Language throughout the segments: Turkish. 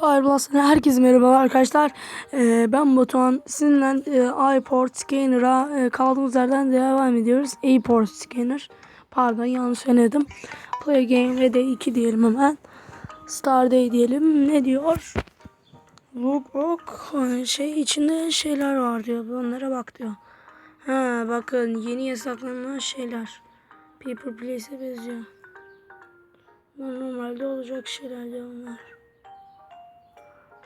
Fireblas'tan herkese merhaba arkadaşlar. Ee, ben Batuhan. Sizinle e, iPort Scanner'a e, kaldığımız yerden devam ediyoruz. iPort Scanner. Pardon yanlış söyledim. Play Game ve de 2 diyelim hemen. Star Day diyelim. Ne diyor? Look look. Şey içinde şeyler var diyor. Onlara bak diyor. Ha bakın yeni yasaklanan şeyler. Paper Place'e benziyor. Normalde olacak şeyler diyor onlar.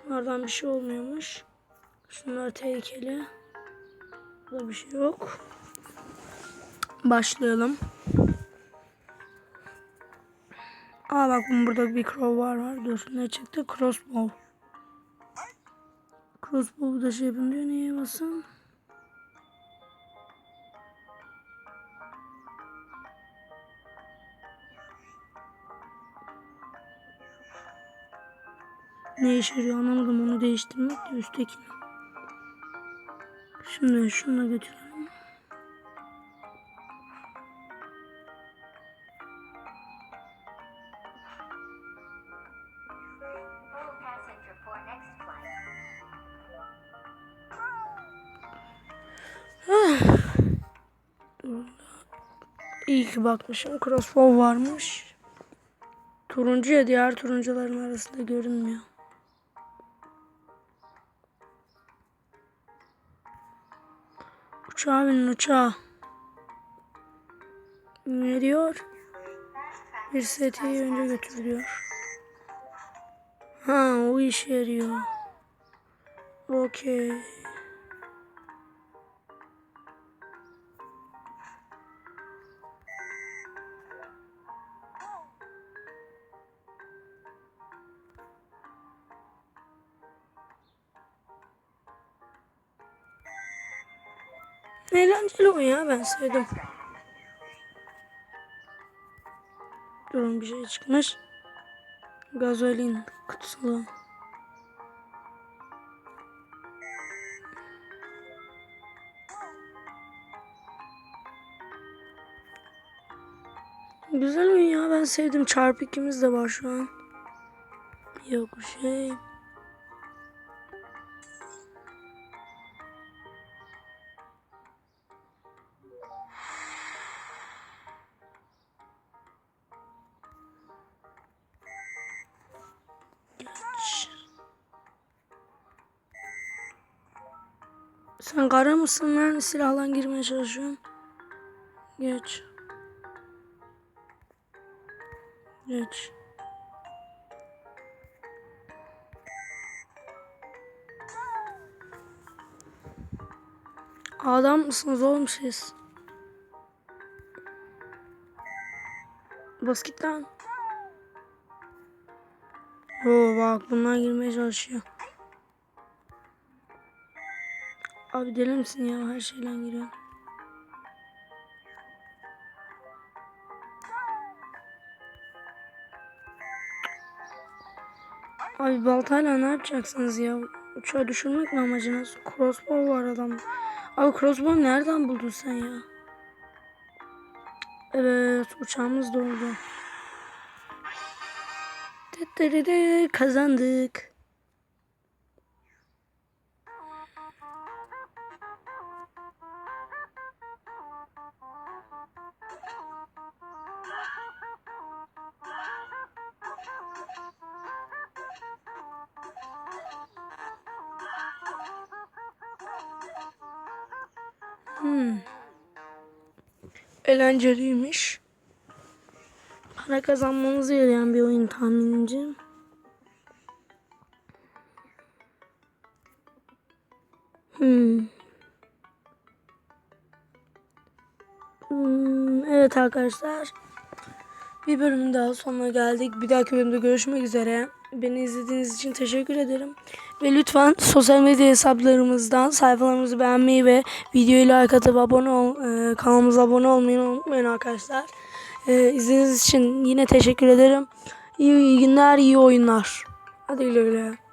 Bunlardan bir şey olmuyormuş. Şunlar tehlikeli. Burada bir şey yok. Başlayalım. Aa bak burada bir crowbar var. Dur ne çıktı? Crossbow. Crossbow da şey yapın diyor. Neye basın? Ne işe yarıyor anlamadım onu değiştirmek de üsttekini. Şimdi şunu da götürelim. İyi ki bakmışım. Crossbow varmış. Turuncu ya diğer turuncuların arasında görünmüyor. Uçağa binin uçağa. Ne diyor? Bir setiyi önce götür diyor. Ha o işe yarıyor. Okey. Eğlenceli oyun ya ben sevdim. Durun bir şey çıkmış. Gazolin kutusu. Güzel oyun ya ben sevdim. Çarpı ikimiz de var şu an. Yok bir şey. Sen kara mısın lan? Silahla girmeye çalışıyorum. Geç. Geç. Adam mısınız oğlum siz? Bas git lan. Oo bak bunlar girmeye çalışıyor. Abi deli misin ya her şeyle giriyor. Abi baltayla ne yapacaksınız ya? Uçağı düşürmek mi amacınız? Crossbow var adam. Abi crossbow nereden buldun sen ya? Evet uçağımız doldu. Kazandık. Hmm. Eğlenceliymiş. Para kazanmamızı yarayan bir oyun tahminimce. Hmm. Hmm, Evet arkadaşlar. Bir bölümün daha sonuna geldik. Bir dahaki bölümde görüşmek üzere. Beni izlediğiniz için teşekkür ederim. Ve lütfen sosyal medya hesaplarımızdan sayfalarımızı beğenmeyi ve videoyu like atıp abone ol, e, kanalımıza abone olmayı unutmayın arkadaşlar. E, izlediğiniz için yine teşekkür ederim. İyi, iyi günler, iyi oyunlar. Hadi güle güle.